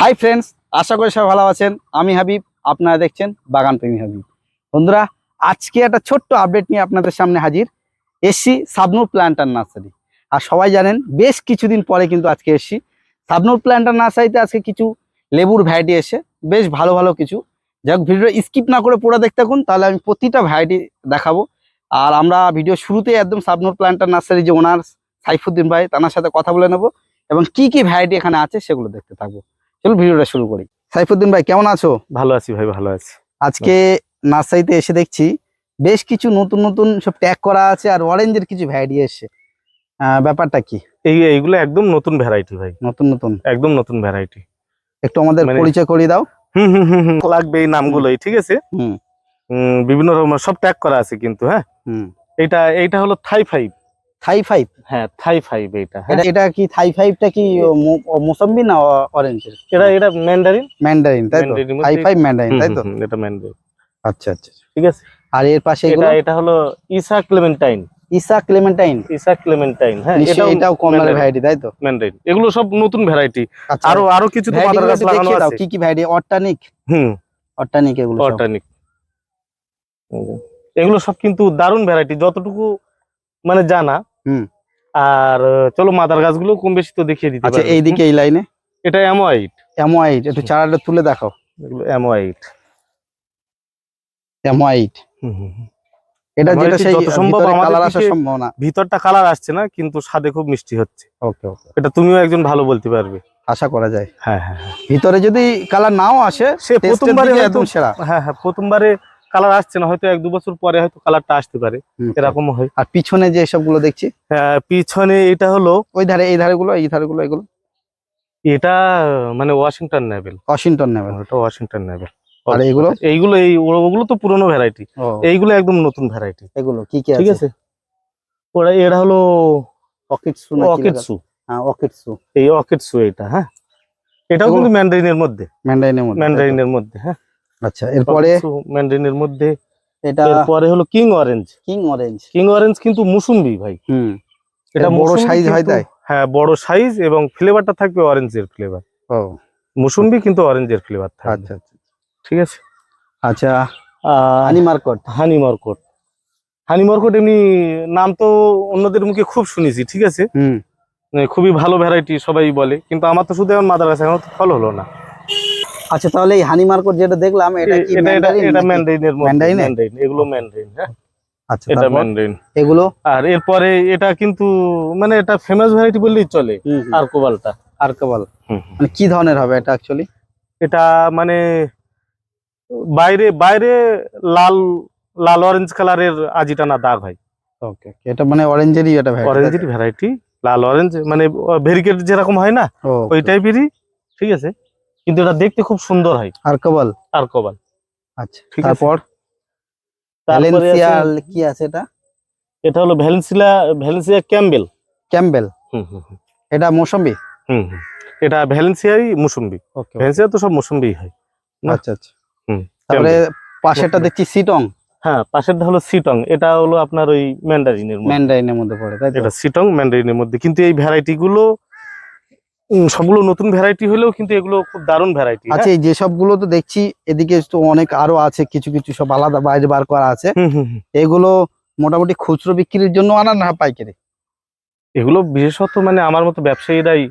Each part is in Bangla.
হাই ফ্রেন্ডস আশা করি সবাই ভালো আছেন। আমি হাবিব, আপনারা দেখছেন বাগান প্রেমী হাবিব। বন্ধুরা, আজকে একটা ছোট্ট আপডেট নিয়ে আপনাদের সামনে হাজির। এসছি সাবনুর প্ল্যান্টার নার্সারি। আর সবাই জানেন, বেশ কিছুদিন পরে কিন্তু আজকে এসছি। সাবনুর প্ল্যান্টার নার্সারিতে আজকে কিছু লেবুর ভ্যারাইটি এসে, বেশ ভালো ভালো কিছু। যাক ভিডিও স্কিপ না করে পুরো দেখতে থাকুন, তাহলে আমি প্রতিটা ভ্যারাইটি দেখাবো। আর আমরা ভিডিও শুরুতেই একদম সাবনুর প্ল্যান্টার নার্সারি যে ওনার সাইফুদ্দিন ভাই তার সাথে কথা বলে নেব। এবং কি কি ভ্যারাইটি এখানে আছে সেগুলো দেখতে থাকব। চলুন ভিডিওটা শুরু করি। সাইফুদ্দিন ভাই কেমন আছো? ভালো আছি ভাই ভালো আছি। আজকে নার্সারিতে এসে দেখছি বেশ কিছু নতুন নতুন সব ট্যাগ করা আছে আর অরেঞ্জের কিছু ভ্যারাইটি এসছে। ব্যাপারটা কি? এই এইগুলো একদম নতুন ভ্যারাইটি ভাই। নতুন নতুন? একদম নতুন ভ্যারাইটি একটু আমাদের মানে- পরিচয় করিয়ে দাও। হুম হুম হুম লাগবে এই নামগুলোই ঠিক আছে? হুম। বিভিন্ন রকমের সব ট্যাগ করা আছে কিন্তু হ্যাঁ? হুম। এটা এইটা হলো থাই ফাইভ থাই ফাইভ? হ্যাঁ থাই ফাইভ হ্যাঁ। এটা এটা কি থাই ফাইভটা কি মোসাম্বি না অরেঞ্জের? এটা এটা ম্যান্ডারিন? ম্যান্ডারিন তাই তো? থাই ফাইভ ম্যান্ডারিন তাই তো? এটা ম্যান্ডারিন। আচ্ছা আচ্ছা ঠিক আছে। আর এর পাশে এটা এটা হলো Isa clementine. Isa clementine? Isa clementine হ্যাঁ এটাও কমলার ভ্যারাইটি তাই তো? ম্যান্ডারিন এগুলো সব নতুন ভ্যারাইটি আচ্ছা আরও আরও কিছু তো variety গাছ লাগানো আছে কি কি ভ্যারাইটি অর্টানিক হুম। অর্টানিক এগুলো সব। অর্গানিক এগুলো সব কিন্তু দারুণ ভ্যারাইটি যতটুকু মানে জানা। হুম। আর চলো মাদার গাছগুলো কম বেশি তো দেখিয়ে দিতে আচ্ছা। এইদিকে এই লাইনে? হুম, এটা অ্যামোয়াইট অ্যামোয়াইট একটু চারাটা তুলে দেখাও। এগুলো অ্যামোয়াইট অ্যামোয়াইট এটা যেটা সেই সম্ভব আমাদের কালার আসার সম্ভাবনা। ভিতরটা কালার আসছে না কিন্তু স্বাদে খুব মিষ্টি হচ্ছে। ওকে ওকে এটা তুমিও একজন ভালো বলতে পারবে। আশা করা যায়। হ্যাঁ হ্যাঁ হ্যাঁ। ভিতরে যদি কালার নাও আসে সে প্রথমবারে একদম সেরা। হ্যাঁ হ্যাঁ প্রথমবারে কালার আসছে না হয়তো এক দু বছর পরে হয়তো কালারটা আসতে পারে। এরকম হয়। আর পিছনে যে সবগুলো দেখছি? আহ, পিছনে এটা হলো ওই ধারে এই ধারে গুলো এই ধারে গুলো এগুলো? এটা মানে ওয়াশিংটন নেভেল ওয়াশিংটন নেবেন এটা ওয়াশিংটন নেভেল আর এইগুলো? এইগুলো এই ওগুলো তো পুরনো ভ্যারাইটি এইগুলো একদম নতুন ভ্যারাইটি এগুলো কি কি ঠিক আছে? ওরা এরা হলো অকিটসু না অর্কিড সু হ্যাঁ অকিটসু এই অর্কিড সু এটা হ্যাঁ। এটাও কিন্তু ম্যান্ডারিনের মধ্যে। ম্যান্ডারিনের মধ্যে ম্যান্ডারিনের মধ্যে হ্যাঁ। আচ্ছা এরপরে? ম্যান্ডারিনের মধ্যে। এটা এরপরে হলো king orange king orange king orange কিন্তু মুসুম্বি ভাই। হুম। এটা বড় সাইজ হয় তাই? হ্যাঁ বড় সাইজ এবং ফ্লেভারটা থাকবে অরেঞ্জের ফ্লেভার ও। মুসুম্বি কিন্তু অরেঞ্জের ফ্লেভার থাকবে। আচ্ছা আচ্ছা। ঠিক আছে? আচ্ছা হানি মার্কট হানি মরকট হানি মরকট এমনি নাম তো অন্যদের মুখে খুব শুনেছি ঠিক আছে? হুম। মানে খুবই ভালো ভ্যারাইটি সবাই বলে কিন্তু আমার তো শুধু এখন মাদার গাছ এখন ফল হলো না। আচ্ছা তাহলে এই হানি মার্কট যেটা দেখলাম এটা কি ম্যান্ডারিন এটা? ম্যান্ডারিনের মধ্যে। ম্যান্ডারিন এগুলো ম্যান্ডারিন হ্যাঁ? আচ্ছা এটা ম্যান্ডারিন এগুলো? আর এরপরে এটা কিন্তু মানে এটা ফেমাস ভ্যারাইটি বললেই চলে আর কোবালটা। আর্কাবাল মানে কি ধরনের হবে এটা অ্যাকচুয়ালি এটা মানে বাইরে বাইরে লাল লাল অরেঞ্জ কালারের আজিটা না দাগ হয়। ওকে এটা মানে অরেঞ্জেরই এটা ভ্যারাইটি অরেঞ্জের ভ্যারাইটি লাল অরেঞ্জ মানে ভেরিকেট যেরকম হয় না ওই টাইপেরই ঠিক আছে? কিন্তু এটা দেখতে খুব সুন্দর হয়। আর্কাবাল আর কবাল আচ্ছা ঠিক আছে। তারপর? ভ্যালেন্সিয়া কি আছে এটা? এটা হলো ভ্যালেন্সিয়া ভ্যালেন্সিয়া ক্যাম্বেল ক্যাম্বেল হুম হুম এটা মৌসম্বি? হুম। এটা ভ্যালেন্সিয়াই মুসুম্বি। ওকে। ভ্যালেন্সিয়া তো সব মুসুম্বি হয়। আচ্ছা আচ্ছা। হুম, তারপরে পাশেরটা দেখছি সিটং। হ্যাঁ পাশেরটা হলো সিটং। এটা হলো আপনার ওই ম্যান্ডারিনের মধ্যে। ম্যান্ডারিনের মধ্যে পড়ে তাই তো? এটা সিটং ম্যান্ডারিনের মধ্যে। কিন্তু এই ভ্যারাইটি গুলো সবগুলো নতুন ভ্যারাইটি হলেও কিন্তু এগুলো খুব দারুণ ভ্যারাইটি আচ্ছা এই যেসবগুলো তো দেখছি এদিকে তো অনেক আরও আছে কিছু কিছু সব আলাদা বাইরে বার করা আছে। এগুলো মোটামুটি খুচরো বিক্রির জন্য আনা না পাইকারি? এগুলো বিশেষত মানে আমার মতো ব্যবসায়ীরাই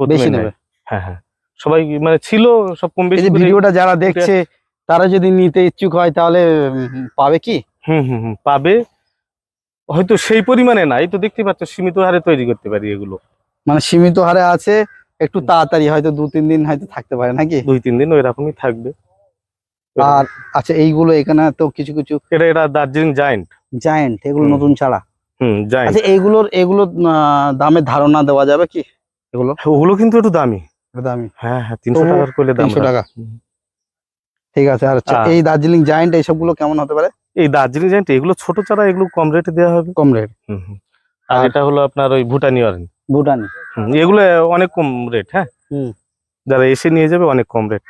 বেশি নেবে? হ্যাঁ হ্যাঁ। সবাই মানে ছিল সব কম বেশি ভিডিওটা যারা দেখছে তারা যদি নিতে ইচ্ছুক হয় তাহলে পাবে কি? হুম হুম হুম পাবে। হয়তো সেই পরিমাণে নাই তো দেখতে পাচ্ছ সীমিত হারে তৈরি করতে পারি এগুলো। মানে সীমিত হারে আছে একটু তাড়াতাড়ি হয়তো দু তিন দিন হয়তো থাকতে পারে নাকি? দুই তিন দিন ওই রকমই থাকবে। আর আচ্ছা এইগুলো এখানে তো কিছু কিছু এটা এটা দার্জিলিং জায়েন্ট। জায়েন্ট এগুলো নতুন ছাড়া? হুম জায়েন্ট। আচ্ছা এইগুলোর এগুলোর আহ, দামের ধারণা দেওয়া যাবে কি? এগুলো? ওগুলো কিন্তু একটু দামি। দামি। হ্যাঁ হ্যাঁ তিনশো টাকার করলে দাম টাকা। ঠিক আছে আর আচ্ছা, এই দার্জিলিং জায়েন্ট এইসবগুলো কেমন হতে পারে? এই দার্জিলিং জায়েন্ট এগুলো ছোট চারা এগুলো কম রেটে দেওয়া হবে। কম রেট হুম আর- এটা হলো আপনার ওই ভুটানি অরেঞ্জ ভুটানি। এগুলো অনেক কম রেট হ্যাঁ? যারা এসে নিয়ে যাবে অনেক কম রেট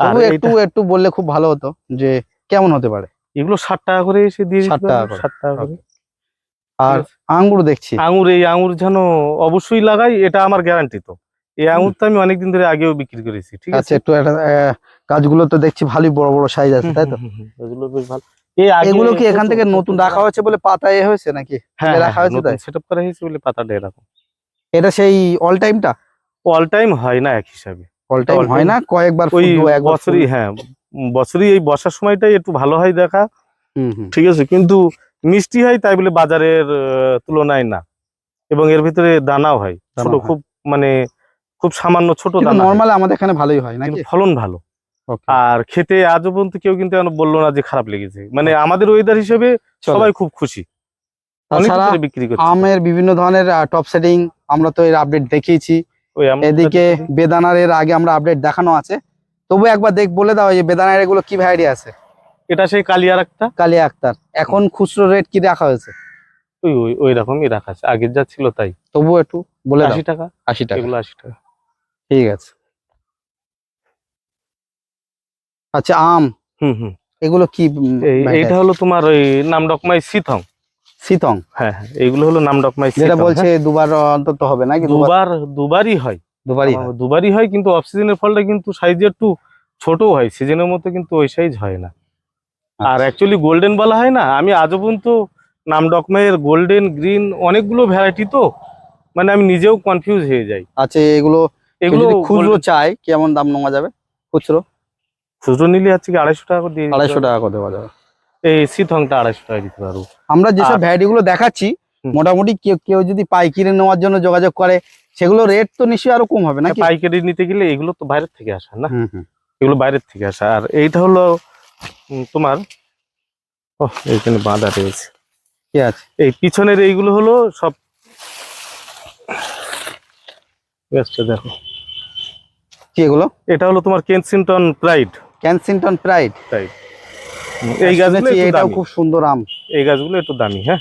আর একটু একটু বললে খুব ভালো হতো যে কেমন হতে পারে। এগুলো ষাট টাকা করে এসে দিয়ে 60 দিতে টাকা ষাট টাকা করে। আর আঙ্গুর দেখছি। আঙুর এই আঙুর যেন অবশ্যই লাগাই এটা আমার গ্যারান্টি তো। এই আঙুর তো আমি অনেকদিন ধরে আগেও বিক্রি করেছি ঠিক আচ্ছা আছে? একটু একটা গাছগুলো তো দেখছি ভালোই বড় বড় সাইজ আছে তাই তো? এগুলো বেশ ভালো। এগুলো কি এখান থেকে নতুন রাখা হয়েছে বলে পাতা এ হয়েছে নাকি? হ্যাঁ রাখা রাখা হয়েছে তাই? সেটআপ করা হয়েছে বলে পাতাটা এরকম। এটা সেই অল টাইমটা অল টাইম হয় না এক হিসাবে। অল টাইম হয় না? কয়েকবার ওই একবার বছরই হ্যাঁ বছরই এই বর্ষার সময়টাই একটু ভালো হয় দেখা। ঠিক আছে কিন্তু মিষ্টি হয় তাই বলে বাজারের তুলনায় না। এবং এর ভিতরে দানাও হয়। ছোট খুব মানে খুব সামান্য ছোট দানা হয়। আমাদের এখানে ভালোই হয় নাকি? ফলন ভালো। আর খেতে আজও পর্যন্ত কেউ কিন্তু এখনও বলল না যে খারাপ লেগেছে। মানে আমাদের ওয়েদার হিসেবে সবাই খুব খুশি। বিক্রি করছে। আমের বিভিন্ন ধরনের টপ সেটিং আমরা তো এর আপডেট দেখিয়েছি। এদিকে বেদানার এর আগে আমরা আপডেট দেখানো আছে। তবু একবার দেখ বলে দাও যে বেদানার এগুলো কি ভ্যারাইটি আছে? এটা সেই কালিয়ার একটা কালিয়া আক্তার এখন খুচরো রেট কি রাখা হয়েছে? ওই ওই ওই রকমই রাখা আছে। আগের যা ছিল তাই। তবু একটু বলে দাও। আশি টাকা? আশি টাকা। এগুলো আশি টাকা। ঠিক আছে। আচ্ছা আম। হুম হুম। এগুলো কি এইটা হলো তোমার ওই নামডকমাই সিথং। সিতং হ্যাঁ হ্যাঁ এইগুলো হলো নামডকমাই যেটা বলছে হ্যাঁ। দুবার অন্তত হবে নাকি দুবার? দুবার দুবারই হয়। দুবারই দুবারই হয় কিন্তু অফ সিজনের ফলটা কিন্তু সাইজ একটু ছোটও হয় সিজনের মতো কিন্তু ওই সাইজ হয় না। আর আচ্ছা। অ্যাকচুয়ালি গোল্ডেন বলা হয় না আমি আজও পর্যন্ত নাম ডকমাইয়ের গোল্ডেন গ্রিন অনেকগুলো ভ্যারাইটি তো মানে আমি নিজেও কনফিউজ হয়ে যাই। আচ্ছা এগুলো এগুলো খুচরো চাই কেমন দাম নেওয়া যাবে খুচরো? খুচরো নিলে হচ্ছে কি আড়াইশো টাকা করে দিয়ে আড়াইশো টাকা করে দেওয়া যাবে। এই সিথংটা আড়াইশো টাকা দিতে পারব। আমরা যেসব ভ্যারাইটি গুলো দেখাচ্ছি মোটামুটি কেউ কেউ যদি পাইকিরি নেওয়ার জন্য যোগাযোগ করে সেগুলো রেট তো নিশ্চয়ই আরও কম হবে না পাইকারি নিতে গেলে এগুলো তো বাইরের থেকে আসা না? এগুলো বাইরের থেকে আসা। আর এইটা হলো তোমার ও এইখানে বাঁধা রয়েছে। কি আছে? এই পিছনের এইগুলো হলো সব দেখো। কি এগুলো? এটা হলো তোমার Kensington pride. Kensington pride. Pride. এই গাছগুলো এটাও খুব সুন্দর আম। এই গাছগুলো একটু দামি হ্যাঁ?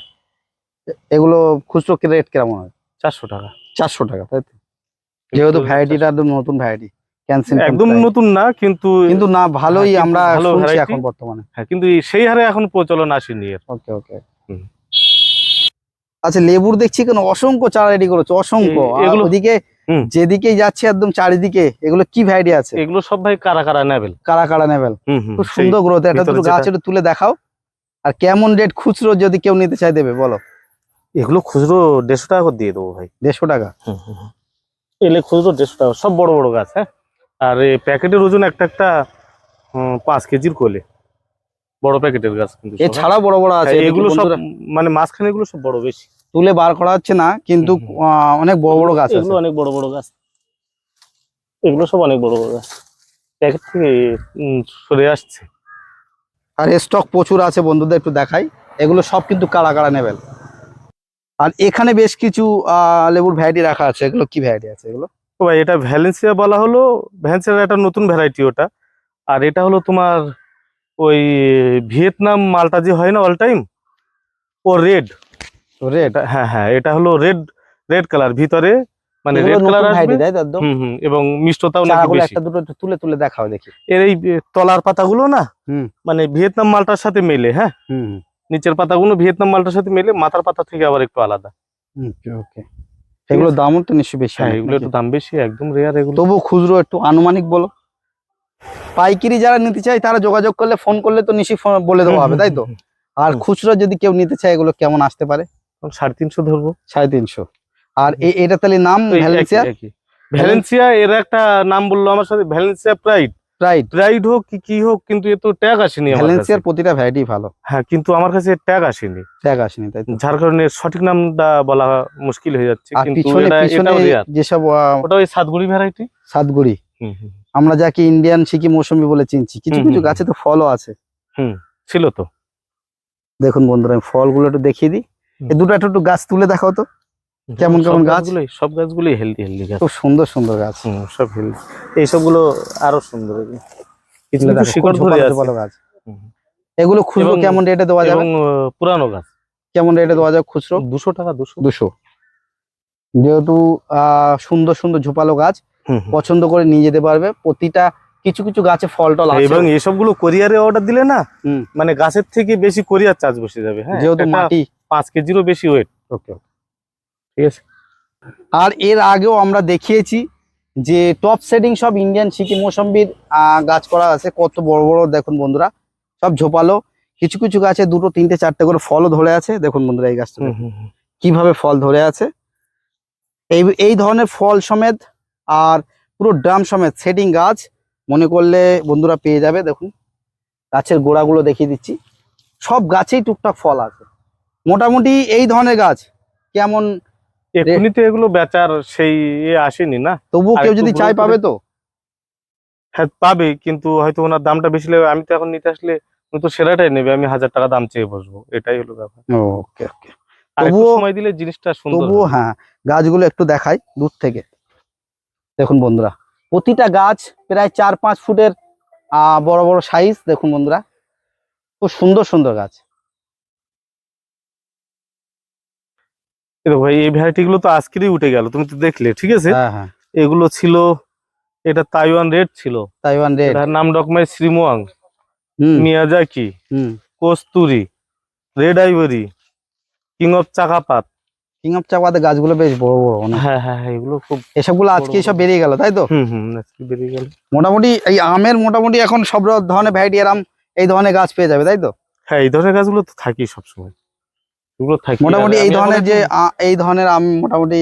এগুলো খুচরো রেট কেমন হয়? চারশো টাকা। চারশো টাকা তাই তো? যেহেতু ভ্যারাইটিটা একদম নতুন ভ্যারাইটি ক্যানসিংটন একদম নতুন না কিন্তু কিন্তু না ভালোই হ্যাঁ, আমরা শুনছি এখন বর্তমানে। হ্যাঁ কিন্তু সেই হারে এখন প্রচলন আসেনি এর। ওকে ওকে। আচ্ছা লেবুর দেখছি কেন অসংখ্য চারা রেডি করেছে অসংখ্য। এগুলো- ওদিকে হুম। যেদিকে যাচ্ছে একদম চারিদিকে এগুলো কি ভ্যারাইটি আছে? এগুলো সব ভাই কারা কারা নেবেল? কারা কারা নেবেল? খুব সুন্দর গ্রোথ একটা দুটো গাছ একটু তুলে দেখাও। আর কেমন রেট খুচরো যদি কেউ নিতে চায় দেবে বলো। এগুলো খুচরো দেড়শো টাকা করে দিয়ে দেবো ভাই। দেড়শো টাকা? এলে খুচরো দেড়শো টাকা সব বড় বড় গাছ হ্যাঁ? আর এই প্যাকেটের ওজন একটা একটা পাঁচ কেজির কোলে। বড় প্যাকেটের গাছ কিন্তু। এছাড়াও বড় বড় আছে হ্যাঁ, এগুলো সব মানে মাঝখানে এগুলো সব বড় বেশি। তুলে বার করা হচ্ছে না কিন্তু অনেক বড় বড় গাছ আছে। এগুলো অনেক বড় বড় গাছ। এগুলো সব অনেক বড় বড় গাছ। প্যাকেট থেকে সরে আসছে। আর স্টক প্রচুর আছে বন্ধুদের একটু দেখাই। এগুলো সব কিন্তু কারা কারা নেবেল। আর এখানে বেশ কিছু লেবুর ভ্যারাইটি রাখা আছে। এগুলো কি ভ্যারাইটি আছে এগুলো? তো ভাই এটা ভ্যালেন্সিয়া বলা হলো। ভ্যালেন্সিয়ার একটা নতুন ভ্যারাইটি ওটা। আর এটা হলো তোমার ওই ভিয়েতনাম মালটা যে হয় না অল টাইম ও রেড রেড এটা হ্যাঁ হ্যাঁ এটা হলো রেড রেড কালার ভিতরে মানে রেড কালার আসবে। তাই হুম হুম এবং মিষ্টতাও নাকি বেশি। একটা দুটো তুলে তুলে দেখাও দেখি। এর এই তলার পাতাগুলো না হুম। মানে ভিয়েতনাম মালটার সাথে মেলে হ্যাঁ? হুম নিচের পাতাগুলো ভিয়েতনাম মালটার সাথে মেলে মাথার পাতা থেকে আবার একটু আলাদা। ওকে ওকে। এগুলোর দামও তো নিশ্চয়ই বেশি হ্যাঁ এগুলো একটু দাম বেশি একদম রেয়ার এগুলো। তবু খুচরো একটু আনুমানিক বলো। পাইকারি যারা নিতে চায় তারা যোগাযোগ করলে ফোন করলে তো নিশ্চয়ই বলে দেওয়া হবে তাই তো? আর। খুচরো যদি কেউ নিতে চায় এগুলো কেমন আসতে পারে? সাড়ে তিনশো ধরবো। সাড়ে তিনশো। আর এটা তাহলে নাম ভ্যালেন্সিয়া ভ্যালেন্সিয়া এর একটা নাম বলল আমার সাথে ভ্যালেন্সিয়া প্রাইড রাইট প্রাইড হোক কি কি হোক কিন্তু এ তো ট্যাগ আসেনি ভ্যালেন্সিয়ার প্রতিটা ভ্যারাইটি ভালো। হ্যাঁ কিন্তু আমার কাছে ট্যাগ আসেনি। ট্যাগ আসেনি তাই যার কারণে সঠিক নামটা বলা মুশকিল হয়ে যাচ্ছে কিন্তু এটা- এটাও রেয়ার যেসব ওটা ওই সাতগুড়ি ভ্যারাইটি সাতগুড়ি। আমরা যাকে ইন্ডিয়ান সিকি মৌসুমি বলে চিনছি। কিছু কিছু গাছে তো ফলও আছে। হুম ছিল তো। দেখুন বন্ধুরা আমি ফলগুলো একটু দেখিয়ে দিই। এই দুটো একটু গাছ তুলে দেখাও তো। কেমন কেমন গাছ? গাছগুলোই সব গাছগুলোই হেলদি হেলদি গাছ। খুব সুন্দর সুন্দর গাছ। সব হেলদি এই সবগুলো আরও সুন্দর। কিছু এগুলো কিছু দেখো, খুব শিকড় ধরে আছে। ঝোপালো গাছ। এগুলো খুচরো কেমন রেটে দেওয়া যাবে? পুরানো গাছ। কেমন রেটে দেওয়া যাবে খুচরো? দুশো টাকা দুশো। দুশো। যেহেতু আহ সুন্দর সুন্দর ঝোপালো গাছ। পছন্দ করে নিয়ে যেতে পারবে। প্রতিটা কিছু কিছু গাছে ফল টল আছে। এবং এসবগুলো কোরিয়ারে অর্ডার দিলে না। মানে গাছের থেকে বেশি কোরিয়ার চার্জ বসে যাবে হ্যাঁ? যেহেতু মাটি পাঁচ কেজিরও বেশি ওয়েট ওকে ঠিক আছে। আর এর আগেও আমরা দেখিয়েছি যে টপ সেটিং সব ইন্ডিয়ান সিকি মৌসম্বির গাছ করা আছে। কত বড় বড় দেখুন বন্ধুরা সব ঝোপালো। কিছু কিছু গাছে দুটো তিনটে চারটে করে ফলও ধরে আছে। দেখুন বন্ধুরা এই গাছটা। কীভাবে ফল ধরে আছে। এই এই ধরনের ফল সমেত আর পুরো ড্রাম সমেত সেটিং গাছ মনে করলে বন্ধুরা পেয়ে যাবে দেখুন। গাছের গোড়াগুলো দেখিয়ে দিচ্ছি। সব গাছেই টুকটাক ফল আছে। মোটামুটি এই ধরনের গাছ। কেমন? এগুলো বেচার সেই ইয়ে আসেনি না? তবুও কেউ যদি চাই পাবে তো? হ্যাঁ পাবে কিন্তু হয়তো ওনার দামটা বেশি লাগবে। আমি তো এখন নিতে আসলে উনি তো সেরাটাই নেবে আমি হাজার টাকা দাম চেয়ে বসবো। এটাই হলো ব্যাপার। ওকে ওকে। আর একটু তবুও- সময় দিলে জিনিসটা সুন্দর তবুও হ্যাঁ। গাছগুলো একটু দেখাই দূর থেকে। দেখুন বন্ধুরা প্রতিটা গাছ প্রায় চার পাঁচ ফুটের আহ, বড় বড় সাইজ দেখুন বন্ধুরা। খুব সুন্দর সুন্দর গাছ। দেখো ভাই এই ভ্যারাইটি গুলো তো আজকেরই উঠে গেল তুমি তো দেখলে ঠিক আছে? হ্যাঁ হ্যাঁ। এগুলো ছিল এটা তাইওয়ান রেড ছিল। তাইওয়ান রেড এটার নাম Dok Mai শ্রীমোয়াং। Miyazaki. Kasturi. Red ivory king of Chakkapat king of চাপাতে গাছগুলো বেশ বড় বড় হ্যাঁ হ্যাঁ হ্যাঁ এগুলো খুব এসবগুলো আজকে সব বেরিয়ে গেল তাই তো? হুম হুম আজকে বেরিয়ে গেল। মোটামুটি এই আমের মোটামুটি এখন সব ধরনের ভ্যারাইটি এরাম এই ধরনের গাছ পেয়ে যাবে তাই তো? হ্যাঁ এই ধরনের গাছগুলো তো থাকি সবসময়। এগুলো থাকি। মোটামুটি এই ধরনের যে এই ধরনের আম মোটামুটি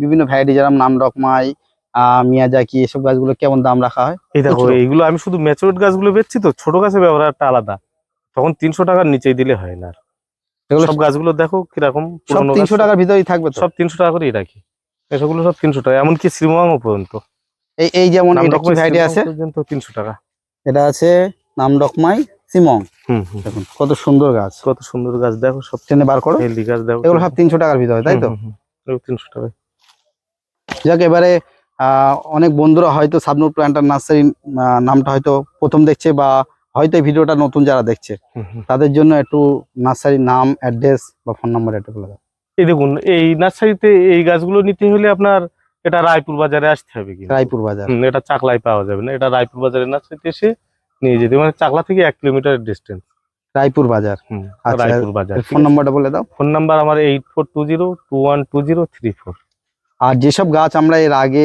বিভিন্ন ভ্যারাইটি যেরকম নাম ডকমাই আহ মিয়াজাকি এসব গাছগুলো কেমন দাম রাখা হয়? এই দেখো এইগুলো আমি শুধু ম্যাচুরেট গাছগুলো বেচছি তো ছোট গাছের ব্যবহারটা আলাদা। তখন তিনশো টাকার নিচেই দিলে হয় না সব গাছগুলো দেখো কীরকম সব তিনশো টাকার ভিতরেই থাকবে সব তিনশো টাকা করেই রাখি। এসবগুলো সব তিনশো টাকা এমনকি শ্রীমঙ্গ পর্যন্ত। এই এই যেমন ভ্যারাইটি আছে? পর্যন্ত তিনশো টাকা। এটা আছে নাম ডকমাই হুম দেখুন কত সুন্দর গাছ। কত সুন্দর গাছ দেখো সব টেনে বার করো। হেলদি গাছ দেখো। এগুলো সব তিনশো টাকার ভিতরে তাই তো? তিনশো টাকা যাক এবারে অনেক বন্ধুরা হয়তো সাবনুর প্ল্যান্টার নার্সারি নামটা হয়তো প্রথম দেখছে বা হয়তো এই ভিডিওটা নতুন যারা দেখছে। তাদের জন্য একটু নার্সারির নাম অ্যাড্রেস বা ফোন নাম্বার একটু বলে দাও। এই দেখুন এই নার্সারিতে এই গাছগুলো নিতে হলে আপনার এটা রায়পুর বাজারে আসতে হবে কি রায়পুর বাজার। এটা চাকলাই পাওয়া যাবে না এটা রায়পুর বাজারের নার্সারিতে এসে নিয়ে যেতে মানে চাকলা থেকে এক কিলোমিটার ডিস্টেন্স রায়পুর বাজার। আচ্ছা, রায়পুর বাজার ফোন নাম্বারটা বলে দাও। ফোন নাম্বার আমার eight four two zero two one two zero three four আর যেসব গাছ আমরা এর আগে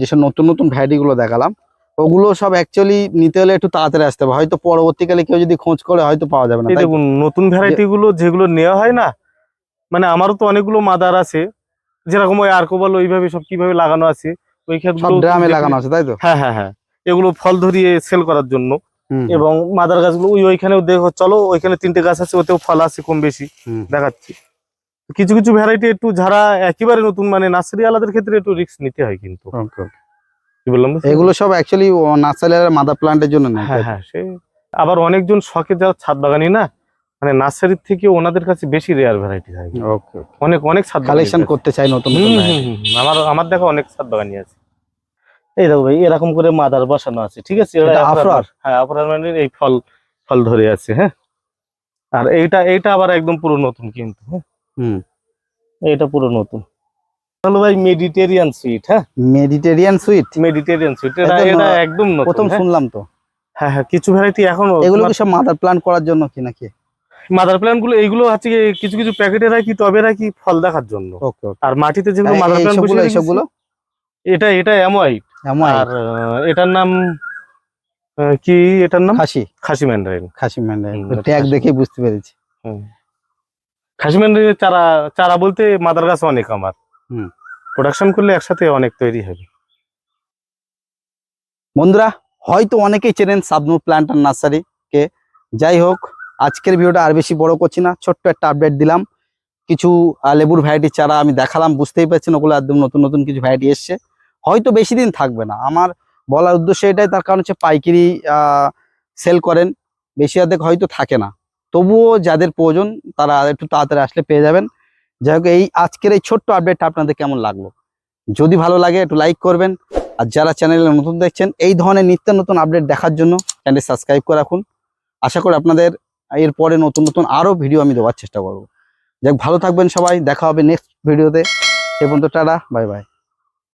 যেসব নতুন নতুন ভ্যারাইটি গুলো দেখালাম ওগুলো সব অ্যাকচুয়ালি নিতে হলে একটু তাড়াতাড়ি আসতে হবে। হয়তো পরবর্তীকালে কেউ যদি খোঁজ করে হয়তো পাওয়া যাবে না। দেখুন নতুন ভ্যারাইটি গুলো যেগুলো নেওয়া হয় না মানে আমারও তো অনেকগুলো মাদার আছে যেরকম ওই আর্কোবল ওইভাবে সব কীভাবে লাগানো আছে ওই ক্ষেত্রে ড্রামে লাগানো আছে তাই তো? হ্যাঁ হ্যাঁ হ্যাঁ। এগুলো ফল ধরিয়ে সেল করার জন্য। এবং মাদার গাছগুলো ওই ওইখানেও দেখো চলো ওইখানে তিনটে গাছ আছে ওতেও ফল আছে কম বেশি দেখাচ্ছি। কিছু কিছু ভ্যারাইটি একটু যারা একেবারে নতুন মানে নার্সারি আলাদের ক্ষেত্রে একটু রিস্ক নিতে হয় কিন্তু. কি বললাম এগুলো সব অ্যাকচুয়ালি নার্সারি মাদার প্লান্টের জন্য নেয়। হ্যাঁ হ্যাঁ সে আবার অনেকজন শখে যারা ছাদ বাগানি না মানে নার্সারির থেকে ওনাদের কাছে বেশি রেয়ার ভ্যারাইটি হয় ওকে অনেক অনেক ছাদ কালেকশন করতে চাই নতুন। আমার আমার দেখা অনেক ছাদ বাগানি আছে। এই দেখো ভাই এরকম করে মাদার বসানো আছে ঠিক আছে? আফরার-? হ্যাঁ আফরার মানে এই ফল ফল ধরে আছে হ্যাঁ? আর এইটা এইটা আবার একদম পুরো নতুন কিন্তু হ্যাঁ? হুম। এইটা পুরো নতুন। হলো ভাই মেডিটেরিয়ান সুইট হ্যাঁ? মেডিটেরিয়ান সুইট মেডিটেরিয়ান সুইট এটা একদম, এটা একদম নতুন প্রথম হ্যাঁ। শুনলাম তো। হ্যাঁ হ্যাঁ কিছু ভ্যারাইটি এখন এগুলো কি সব মাদার করার জন্য কি নাকি? মাদারগুলো এইগুলো হচ্ছে কিছু কিছু প্যাকেটে রাখি টবে রাখি ফল দেখার জন্য। আর মাটিতে যেগুলো মাদার বসে এইসবগুলো এটা এটা অ্যামোয়াইট আর এটার নাম কি এটার নাম? Khasi. Khasi mandarin. Khasi mandarin. Tag. দেখেই বুঝতে পেরেছি। খাসি ম্যান্ডারিনের চারা চারা বলতে মাদার গাছ অনেক আমার। হুম। প্রোডাকশন করলে একসাথে অনেক তৈরি হবে। বন্ধুরা হয়তো অনেকেই চেনেন সাবনু প্ল্যান্টার নার্সারি কে। যাই হোক আজকের ভিডিওটা আর বেশি বড় করছি না। ছোট্ট একটা আপডেট দিলাম। কিছু লেবুর ভ্যারাইটি চারা আমি দেখালাম বুঝতেই পারছেন ওগুলো একদম নতুন নতুন কিছু ভ্যারাইটি এসছে। হয়তো বেশি দিন থাকবে না। আমার বলার উদ্দেশ্য এটাই, তার কারণ হচ্ছে পাইকারি সেল করেন। বেশি অর্ধেক হয়তো থাকে না। তবুও যাদের প্রয়োজন, তারা একটু তাড়াতাড়ি আসলে পেয়ে যাবেন। যাই হোক, এই আজকের এই ছোট্ট আপডেটটা আপনাদের কেমন লাগল? যদি ভালো লাগে, একটু লাইক করবেন। আর যারা চ্যানেলে নতুন দেখছেন, এই ধরনের নিত্য নতুন আপডেট দেখার জন্য চ্যানেল সাবস্ক্রাইব করে রাখুন। আশা করি আপনাদের এরপরে নতুন নতুন আরও ভিডিও আমি দেওয়ার চেষ্টা করব। যাক ভালো থাকবেন সবাই। দেখা হবে নেক্সট ভিডিওতে সে পর্যন্ত, টাটা বাই বাই